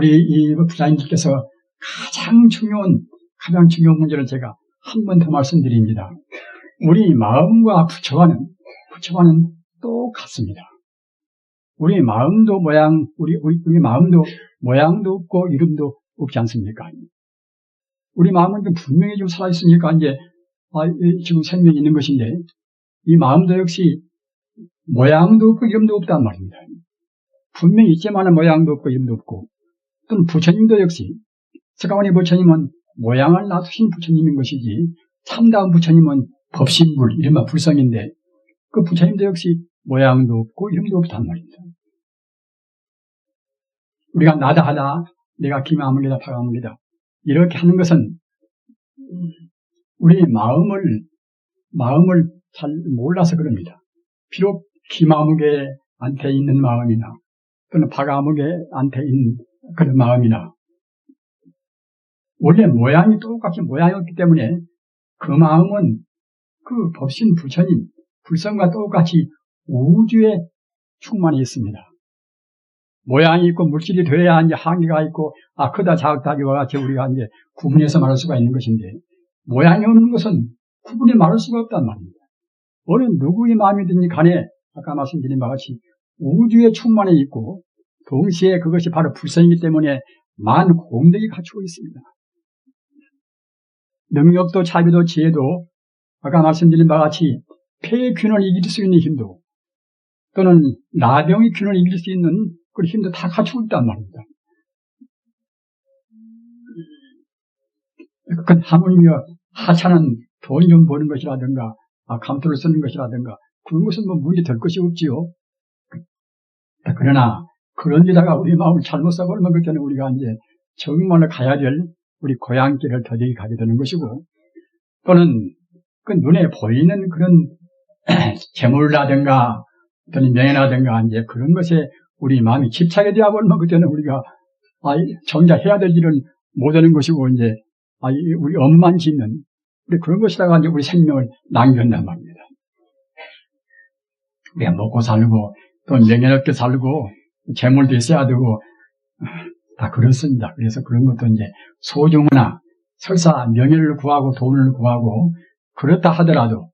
우리 이 부장님께서 가장 중요한, 가장 중요한 문제를 제가 한 번 더 말씀드립니다. 우리 마음과 부처와는, 부처와는 똑같습니다. 우리 마음도 모양, 우리, 우리, 우리 마음도 모양도 없고 이름도 없지 않습니까? 우리 마음은 분명히 좀 살아있으니까 이제, 아, 지금 생명이 있는 것인데, 이 마음도 역시 모양도 없고 이름도 없단 말입니다. 분명히 있지만 모양도 없고 이름도 없고, 또는 부처님도 역시, 석가모니 부처님은 모양을 놔두신 부처님인 것이지, 참다운 부처님은 법신불, 이른바 불성인데, 그 부처님도 역시 모양도 없고 이름도 없단 말입니다. 우리가 나다 하다, 내가 기마무리다, 파가무리다, 이렇게 하는 것은 우리 마음을, 마음을 잘 몰라서 그럽니다. 비록 기마무게 안테 있는 마음이나 또는 파가무게 안테 있는 그런 마음이나 원래 모양이 똑같이 모양이었기 때문에 그 마음은 그 법신 부처님, 불성과 똑같이 우주에 충만히 있습니다. 모양이 있고 물질이 돼야 이제 한계가 있고 아 크다 작다기와 같이 우리가 이제 구분해서 말할 수가 있는 것인데 모양이 없는 것은 구분해 말할 수가 없단 말입니다. 어느 누구의 마음이든지 간에 아까 말씀드린 바와 같이 우주에 충만해 있고 동시에 그것이 바로 불성이기 때문에 만 공덕이 갖추고 있습니다. 능력도 자비도 지혜도 아까 말씀드린 바와 같이 폐의 균을 이길 수 있는 힘도 또는 나병의 균을 이길 수 있는 그 힘도 다 갖추고 있단 말입니다. 그 하물며 하찮은 돈 좀 버는 것이라든가 아, 감투를 쓰는 것이라든가 그런 것은 뭐 문제 될 것이 없지요. 그러나 그런 데다가 우리 마음을 잘못 써버리면 그때는 우리가 이제 정말로 가야 될 우리 고향길을 더디게 가게 되는 것이고 또는 그 눈에 보이는 그런 재물이라든가 또는 명예라든가 이제 그런 것에 우리 마음이 집착이 되어버리면 그때는 우리가 아, 정작 해야 될 일은 못 하는 것이고 이제 아, 우리 엄만 짓는 그런 것이다가 이제 우리 생명을 남겼단 말입니다. 우리가 먹고 살고 또 명예롭게 살고 재물도 있어야 되고 다 그렇습니다. 그래서 그런 것도 이제 소중하나 설사 명예를 구하고 돈을 구하고 그렇다 하더라도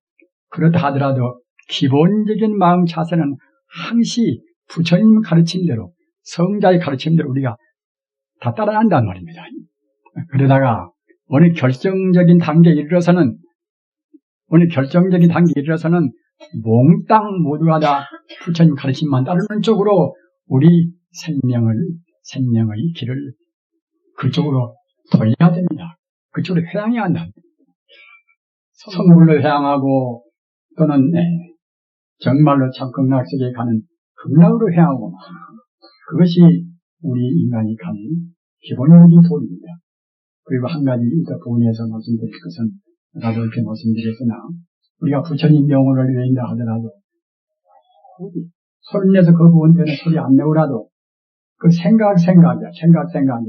그렇다 하더라도 기본적인 마음 자세는 항시 부처님 가르침대로 성자의 가르침대로 우리가 다 따라간단 말입니다. 그러다가 어느 결정적인 단계에 이르러서는 어느 결정적인 단계에 이르러서는 몽땅 모두가 다 부처님 가르침만 따르는 쪽으로 우리 생명을 생명의 길을 그쪽으로 돌려야 됩니다. 그쪽으로 회양해야 한다. 선물로 회양하고 또는 네, 정말로 참 극락 세계에 가는 극락으로 향하고 그것이 우리 인간이 가는 기본적인 도리입니다. 그리고 한 가지 이따 본에서 말씀드릴 것은 나도 이렇게 말씀드렸으나 우리가 부처님 명언을 외인다 하더라도 소리 내서 그 부분 때문에 소리 안 내오라도 그 생각 생각이야 생각 생각에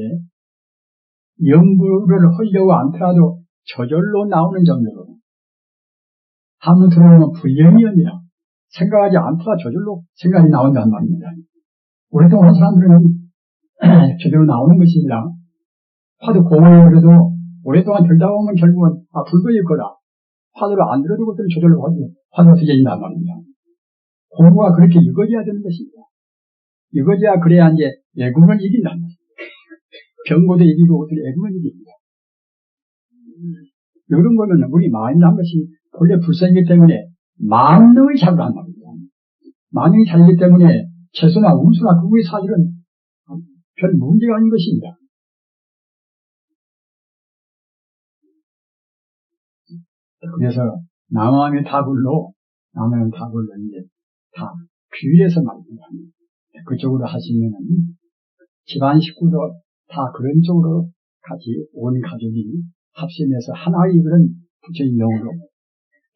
연구를 하려고 않더라도 저절로 나오는 정도로 한번 들어오면 불령이 아니라 생각하지 않더라 저절로 생각이 나온다는 말입니다. 오랫동안 사람들은 저절로 나오는 것입니다. 화두 공원을 그래도 오랫동안 들다 보면 결국은 아 불거일 거다. 화두를 안 들어도 것들은 저절로 화두, 화두가 들려진단 말입니다. 공부가 그렇게 이거져야 되는 것입니다. 이거져야 그래야 이제 애국을 이긴단 말입니다. 병고도 이기고 어떻게 애국을 이깁니다. 이런 거는 우리 마음이라는 것이 본래 불성이기 때문에 만능의 작용한 겁니다. 만능이 잘기 때문에 채소나 운수나 그거의 사실은 별 문제가 아닌 것입니다. 그래서 남함의 다불로 남함의 다불로 이제 다 규율해서 말입니다. 그쪽으로 하시면은 집안 식구도 다 그런 쪽으로 같이 온 가족이 합심해서 하나의 그런 부처님 명으로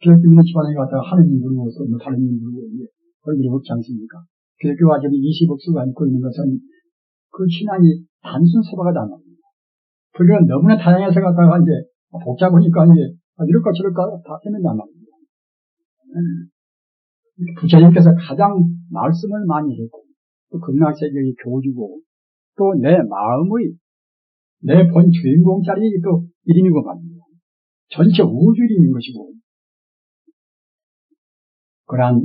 기독교 있는 집안에 갔다가 하느님 누르고 또 다른 님 누르고 일이 없지 않습니까? 기독교 가족이 20억수가 안고 있는 것은 그 신앙이 단순 소바가 다 나옵니다. 불교는 너무나 다양해서 갔다가 이제 복잡하니까 이제 이럴까 저럴까 다 해낸단 말입니다. 음. 부처님께서 가장 말씀을 많이 했고 또 극락세계의 교주고 또 내 마음의 내 본 주인공 자리에 또 일인이고 말입니다. 전체 우주를 있는 것이고 그러한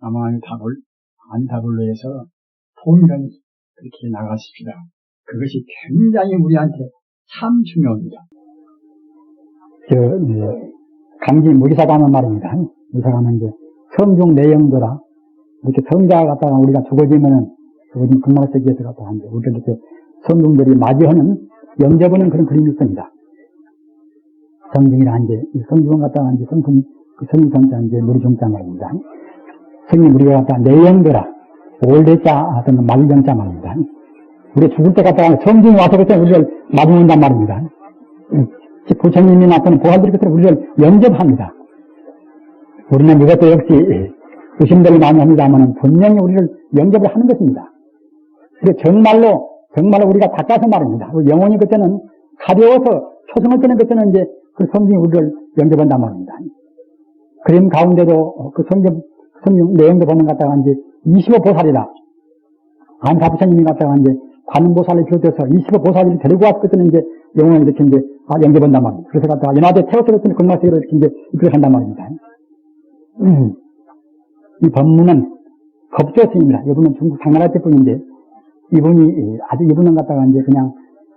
아마다불 안다불로에서 통일은 그렇게 나가십시다. 그것이 굉장히 우리한테 참 중요합니다. 저, 네, 강지 무리사가 하는 말입니다. 무리사가 하는 게, 성중 내용도라. 이렇게 성자가 갖다가 우리가 죽어지면은, 죽어지면 금나라세계에서 갖다가 하는데, 우리가 이렇게 성중들이 맞이하는, 영접하는 그런 그림이 있습니다. 성중이라 이제, 이 성중을 갖다가 이제 성품, 그 성성자 이제 무리종자 말입니다. 성님 우리가 갖다가 내영도라. 올대자 하던 말정자 말입니다. 우리 죽을 때 갖다가 성중이 와서 그때 우리를 맞이한단 말입니다. 부처님이 나타난 보살들이 그때 우리를 영접합니다. 우리는 이것도 역시 의심들을 많이 합니다만 분명히 우리를 영접을 하는 것입니다. 그래 정말로 정말로 우리가 닦아서 말입니다. 그 영혼이 그때는 가벼워서 초성을 때는 그때는 이제 그 성경이 우리를 영접한단 말입니다. 그림 가운데도 그 성경 성경 내용도 보면 갖다가 이제 25보살이라 안사부처님이 갖다가 이제 관음보살을 비롯해서 25보살을 데리고 와서 그때는 이제 영혼을 이렇게 이제 아, 연결한단 말입니다. 그래서 갖다가 연화대 태워서 그랬더니 건강세계로 이렇게 이제 이끌어 간단 말입니다. 음. 이 법문은 법조 스님입니다. 이분은 중국 당나라 때 뿐인데, 이분이, 아주 이분은 갖다가 이제 그냥,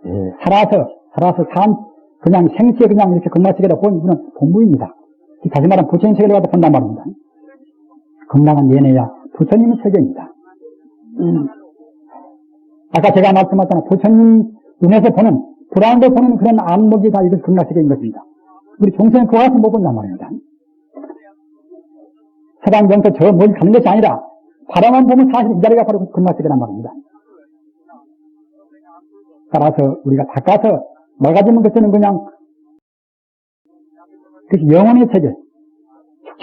예, 살아서, 살아서 산, 그냥 생시에 그냥 이렇게 건강세계로 본 이분은 본부입니다. 다시 말하면 부처님 세계를 갖다 본단 말입니다. 건강한 내내야 부처님의 세계입니다. 음. 아까 제가 말씀하셨잖아요. 부처님 눈에서 보는 불안도 보는 그런 안목이 다 이것 극락세계인 것입니다. 우리 종생은 그와 같이 못 본단 말입니다. 서방 정서 저 멀리 가는 것이 아니라 바라만 보면 사실 이 자리가 바로 극락세계란 말입니다. 따라서 우리가 닦아서 막아지면 그때는 그냥 그 영혼의 세계,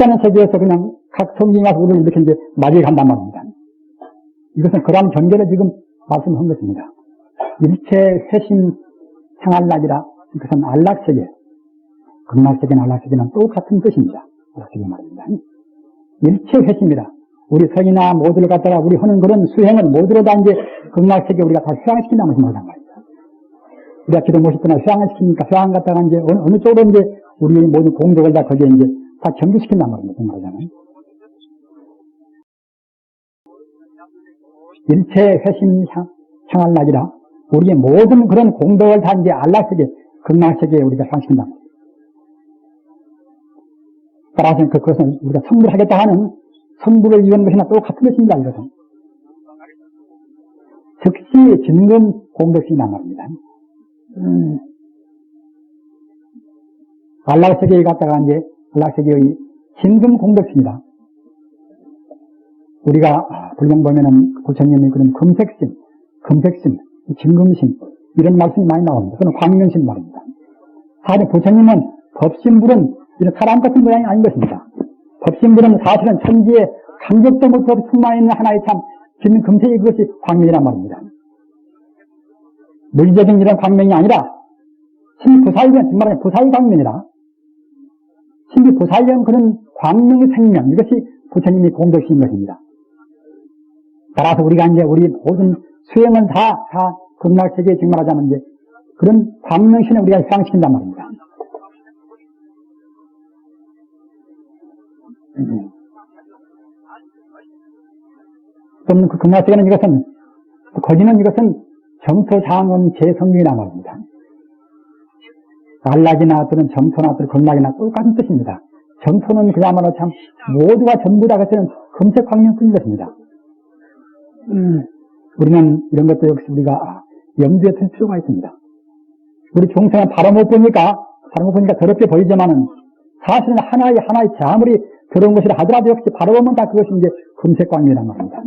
않은 세계에서 그냥 각 성경이 와서 우리를 이렇게 이제 맞이해 간단 말입니다. 이것은 그러한 경계를 지금 말씀한 것입니다. 일체 회심 생활락이라 그것은 안락세계, 극락세계나 안락세계는 똑같은 뜻입니다. 안락세계 말입니다. 일체 회심이라 우리 성이나 모두를 갖다가 우리 하는 그런 수행은 모두로 다 이제 극락세계 우리가 다 회항시킨다는 것이 말이란 말이죠. 우리가 기도 때나 회항을 시키니까 회항 갖다가 이제 어느, 어느 쪽으로 이제 우리 모든 공덕을 다 거기에 이제 다 경주시킨단 말입니다. 그 말이잖아요. 일체 회심 향할락이라 우리의 모든 그런 공덕을 다 이제 안락세계, 극락세계에 우리가 상식한다. 따라서 그, 그것은 우리가 선물하겠다 하는 선물을 이루는 것이나 똑같은 것입니다, 이것은. 즉시 진금 공덕이나 말입니다. 음. 안락세계에 갔다가 이제 안락세계의 진금 공덕입니다. 우리가 불경 보면은 부처님이 그런 금색심, 금색심, 진금심 이런 말씀이 많이 나옵니다. 그건 광명심 말입니다. 사실 부처님은 법신불은 이런 사람 같은 모양이 아닌 것입니다. 법신불은 사실은 천지에 감격도 못하고 충만있는 하나의 참긴 금색이 그것이 광명이란 말입니다. 물리적인 이런 광명이 아니라 신부사의견, 정말 부사의 광명이라 신비 부사의견 그런 광명의 생명 이것이 부처님이 공덕신 것입니다. 따라서 우리가 이제 우리 모든 수행은 다, 다 극락세계에 증말하자면 이제 그런 광명신을 우리가 희망시킨단 말입니다. 그럼 그 극락세계는 이것은, 거기는 이것은 정토장음 제성중이란 말입니다. 안락이나 또는 점토나 또는 극락이나 똑같은 뜻입니다. 점토는 그야말로 참 모두가 전부 다 그때는 금색 광명뿐인 것입니다. 음, 우리는 이런 것도 역시 우리가 염두에 둘 필요가 있습니다. 우리 종생은 바로 못 보니까, 바로 못 보니까 더럽게 보이지만은, 사실은 하나의, 하나의 제 아무리 더러운 것이라 하더라도 역시 바로 보면 다 그것이 이제 금색광이란 말입니다.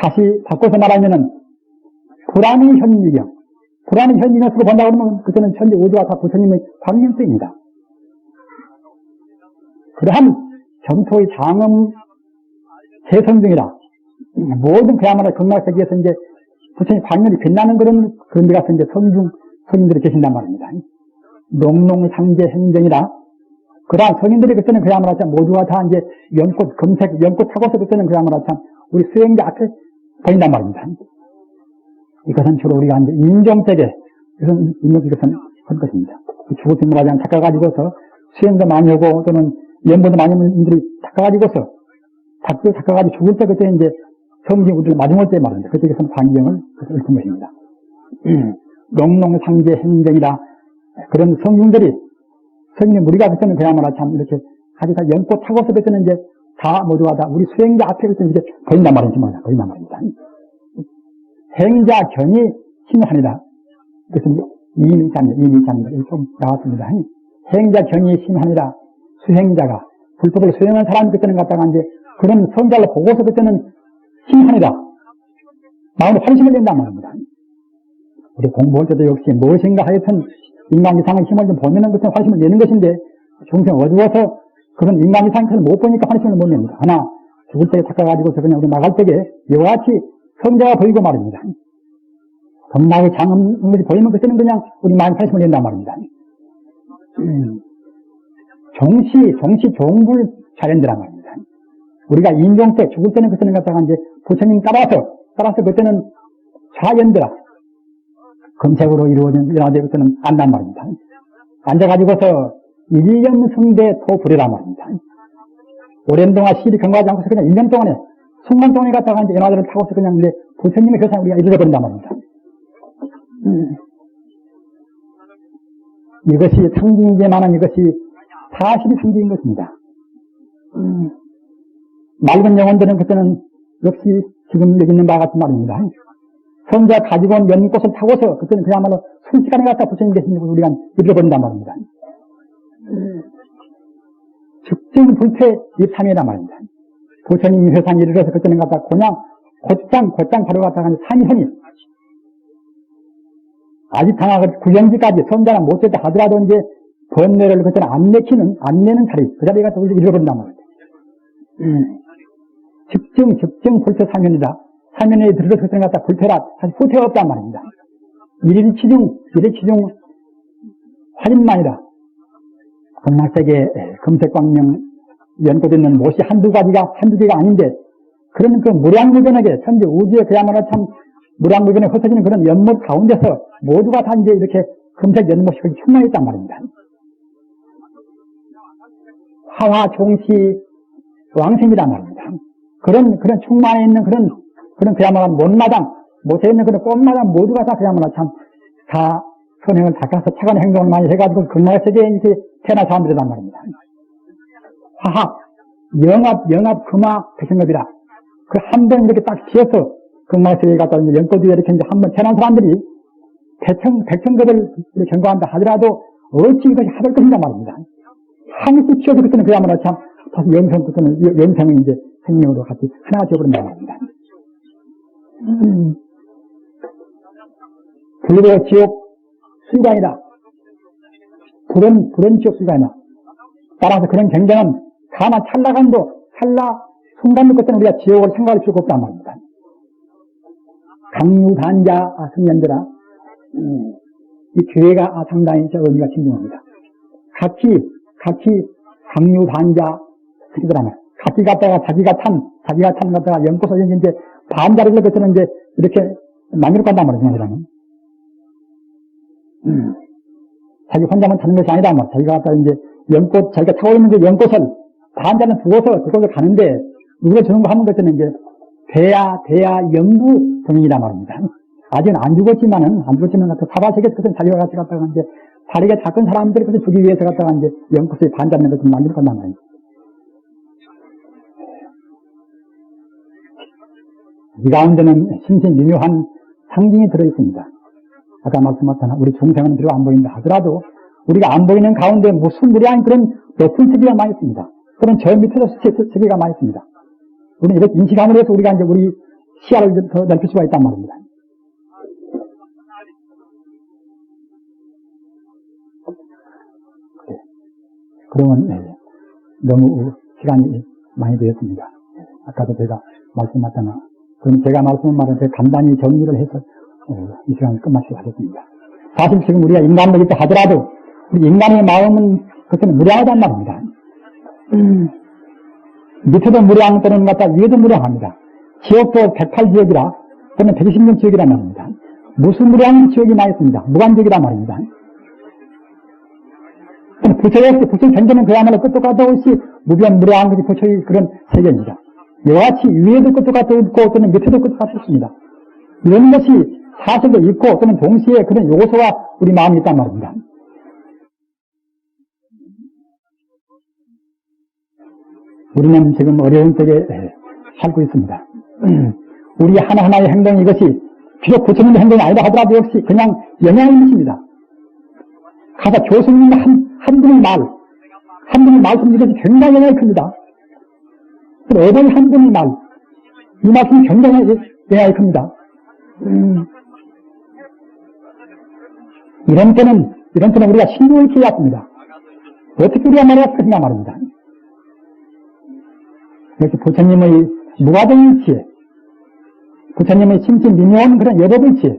다시 바꿔서 말하면은, 불안이 현유경. 불안이 현유경으로 본다 그러면 그때는 현재 우주와 다 부처님의 광명성입니다. 그러한 점토의 장음 재성중이라 모든 그야말로 극락세계에서 이제 부처님 광면이 빛나는 그런 그런 데 가서 이제 성중 성인들이 계신단 말입니다. 농농상제 행정이라 그러한 성인들이 그때는 그야말로 참 모두가 다 이제 연꽃 금색 연꽃 타고서 그때는 그야말로 참 우리 수행자 앞에 보인단 말입니다. 이것은 주로 우리가 이제 인종적에, 이것은 인종, 이것은 한 것입니다. 죽을 생각하지 않고 닦아가지고서 수행도 많이 하고 또는 연보도 많이 하는 분들이 닦아가지고서 닦고 닦아가지고 죽을 때 그때 이제 성경 우리를 마중할 때 말입니다. 그때 이것은 환경을 읊은 것입니다. 농농상제 행정이라 그런 성경들이 성경 우리가 그때는 그야말로 참 이렇게 하기 다 연꽃 타고서 그때는 이제 다 모두가 다 우리 수행자 앞에 그때는 이제 보인단 말입니다. 보인단 말입니다. 행자 견이 심하니라. 그것은 이민자입니다. 이민자입니다. 이좀 나왔습니다. 행자 견이 심하니라. 수행자가 불법을 수행한 사람이 그때는 갖다가 이제 그런 성자를 보고서 그때는 심하니라. 마음에 환심을 낸단 말입니다. 우리 공부할 때도 역시 무엇인가 하여튼 인간 이상의 힘을 좀 보면은 그때 환심을 내는 것인데 중생 어두워서 그런 인간 이상의 힘을 못 보니까 환심을 못 냅니다. 하나 죽을 때에 닦아가지고서 그냥 우리 나갈 이와 같이 성자가 보이고 말입니다. 겁나게 장엄이 보이면 그때는 그냥 우리 마음 환심을 낸단 말입니다. 음, 종시, 종시 종불 자연들란 말입니다. 우리가 인종 때 죽을 때는 그때는 갖다가 이제 부처님 따라서 따라서 그때는 자연들아 금색으로 이루어진 일어나되 그때는 안단 말입니다. 앉아가지고서 일년 성대 토불이란 말입니다. 오랜 동안 시리 건강하지 않고서 그냥 1년 동안에 순간 동안에 갔다가 이제 연화대를 타고서 그냥 이제 부처님의 교사를 우리가 잃어버린단 말입니다. 음. 이것이 상징이지만은 이것이 사실이 상징인 것입니다. 음. 맑은 영혼들은 그때는 역시 지금 여기 있는 바와 같은 말입니다. 선자 가지고 온 연꽃을 타고서 그때는 그야말로 순식간에 갖다 부처님 계신 것을 우리가 잃어버린단 말입니다. 즉증 불패 입삼이란 말입니다. 부처님이 회상 이르러서 그때는 갖다 그냥 곧장 곧장 바로 갖다가 삼현이 아직 당하고 구경지까지 선자가 못 됐다 하더라도 이제 번뇌를 그때는 안 내키는 안 내는 자리 그 갖다 우리가 잃어버린단 말입니다. 음. 즉증 즉증 불패 삼현이다. 사면에 들어서 그때는 갖다 불패라 사실 후퇴가 없단 말입니다. 일일치중, 일일치중 활인만이라. 금락색에 금색광명 연꽃 있는 못이 한두 가지가, 한두 개가 아닌데, 그런 그 무량무변하게, 천지 우주에 그야말로 참 무량무변에 흩어지는 그런 연못 가운데서 모두가 다 이제 이렇게 금색 연못이 거기 충만해 있단 말입니다. 화화 종시 왕생이란 말입니다. 그런, 그런 충만해 있는 그런 그런 그야말로 못마당, 못해 있는 그런 꽃마당 모두가 다 그야말로 참, 다 선행을 닦아서 차가운 행동을 많이 해가지고 극락의 세계에 태 어난 사람들이란 말입니다. 화합, 영합, 영합, 금화, 백성급이라. 그 한 번 이렇게 딱 지어서 극락의 세계에 갔다 이제 연꽃 위에 이렇게 이제 한번 태어난 사람들이 백청, 백성급을 경고한다 하더라도 어찌 이것이 합을 것인가 말입니다. 한시 키워서 그때는 그야말로 참, 다시 영성, 그때는 영성을 이제 생명으로 같이 하나가 되어버린다 말입니다. 음. 불교 지옥 수관이다. 불은, 불은 지옥 수관이다. 따라서 그런 경쟁은 가만 찰나간도, 찰나, 순간도 그때는 우리가 지옥을 생각할 필요가 없단 말입니다. 강유단자 승년들아, 음, 이 기회가 아, 상당히 저 의미가 진중합니다. 같이, 같이 강유단자 승년들아, 같이 갔다가 자기가 탄, 자기가 탄 갔다가 연꽃을 이제 반자리를 그때는 이제 이렇게 만들어 간단 말이죠, 그러면. 음. 자기 혼자만 타는 것이 아니다, 뭐. 자기가 갖다 이제 연꽃, 자기가 타고 있는 그 연꽃을 반자리를 두어서 그곳을 가는데, 누가 주는 거 하면 그때는 이제 대야, 대야, 영부 등이란 말입니다. 아직은 안 죽었지만은, 안 죽었지만, 그 사바세계에서 자기가 같이 갔다가 이제, 다리가 작은 사람들이 그때 주기 위해서 갔다가 이제 연꽃을 반자리를 그때 만들어 간단 말이죠. 이 가운데는 심신 미묘한 상징이 들어있습니다. 아까 말씀하셨잖아. 우리 중생은 비록 안 보인다 하더라도 우리가 안 보이는 가운데 무슨 무리한 그런 높은 세계가 많이 있습니다. 그런 저 밑에도 세계가 많이 있습니다. 우리는 이렇게 인식함으로 해서 우리가 이제 우리 시야를 더 넓힐 수가 있단 말입니다. 네. 그러면 네. 너무 시간이 많이 되었습니다. 네. 아까도 제가 말씀하셨잖아. 그럼 제가 말씀한 말은 제가 간단히 정리를 해서 어, 이 시간을 끝마치도록 하겠습니다. 사실 지금 우리가 있다 하더라도 우리 인간의 마음은 그것은 무량하단 말입니다. 음, 밑에도 무량 또는 갖다 위에도 무량합니다. 지역도 108지역이라 또는 120년 지역이란 말입니다. 무수무량 지역이 많이 있습니다. 무관지역이란 말입니다. 부처 역시 부처 경전은 그야말로 끝도 가도 없이 무변무량한 것이 부처의 그런 세계입니다. 같이 위에도 끝도 가도 없고 또는 밑에도 끝도 가도 없습니다. 이런 것이 사실도 있고 또는 동시에 그런 요소가 우리 마음에 있단 말입니다. 우리는 지금 어려운 때에 살고 있습니다. 우리 하나하나의 행동 이것이 비록 부처님의 행동이 아니라 하더라도 역시 그냥 영향인 것입니다. 가서 교수님 한, 한 분의 말, 한 분의 말씀 이것이 굉장히 영향이 큽니다. 어머니 한 분의 말, 이 말씀이 굉장히 영향이 큽니다. 음, 이런 때는, 이런 때는 우리가 기해야 합니다. 어떻게 우리가 말해야 하냐 말입니다. 이렇게 부처님의 무과정의 지혜, 부처님의 심지 미묘한 그런 여법의 지혜,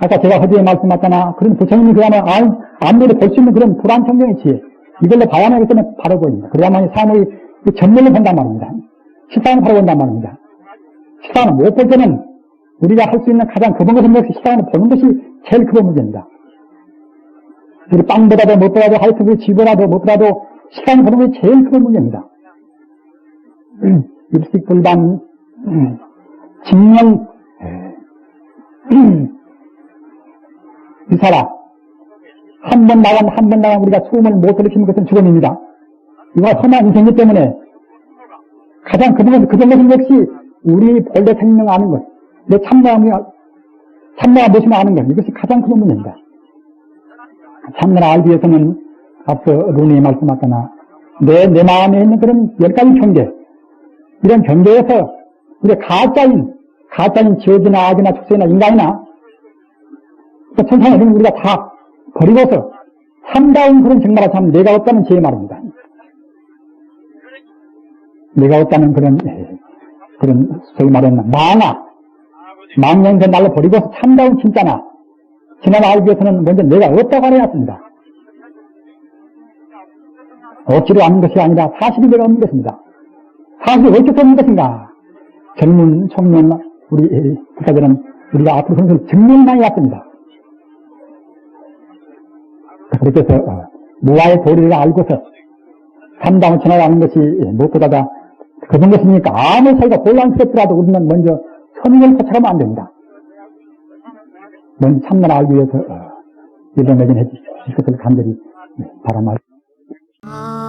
아까 제가 허지에 말씀하잖아. 그런 부처님이 그야말로 안무를 볼 수 있는 그런 불안 청정의 지혜, 이걸로 봐야만 하기 때문에 바로 보입니다. 그래야만 사람의 전면을 본단 말입니다. 실상을 바로 본단 말입니다. 실상을 못 볼 때는 우리가 할 수 있는 가장 급한 것은 역시 실상을 보는 것이 제일 급한 문제입니다. 우리 빵보다도 못보다도 하여튼 우리 집보다도 못보다도 실상을 보는 것이 제일 급한 문제입니다. 음, 입식 불반, 음, 증명, 음, 이 사람, 한번 나가면 한번 나가면 우리가 숨을 못 들이키는 것은 죽음입니다. 이거 험한 인생이기 때문에 가장 그동안 그 정도는 역시 우리 본래 생명 아는 것, 내 참나함이, 참나가 무엇인가 아는 것, 이것이 가장 큰 문제입니다. 참나를 알기 위해서는 앞서 룬이 말씀하셨나, 내, 내 마음에 있는 그런 열 가지 경계, 이런 경계에서 우리 가짜인, 가짜인 지옥이나 악이나 축생이나 인간이나 천상에 있는 우리가 다 버리고서 참다운 그런 정말을 참 내가 없다는 제 말입니다. 내가 없다는 그런, 예, 그런, 소위 말하는 망아, 망령된 날로 버리고서 참다운 진짜나, 지나가 알기 위해서는 먼저 내가 없다고 알아야 합니다. 억지로 아는 것이 아니라 사실이 내가 없는 것입니다. 사실이 어떻게 없는 것인가? 젊은 청년, 우리 국가들은 우리가 앞으로 선수 증명만이 왔습니다. 그렇게 해서 어, 무아의 도리를 알고서 참담을 지나가는 것이 무엇보다가 그런 것이니까 아무 사이가 혼란스럽더라도 우리는 먼저 선행을 거쳐가면 안 됩니다. 먼저 참나를 알기 위해서 어, 일어매진 해 주실 것을 간절히 바라말. 아.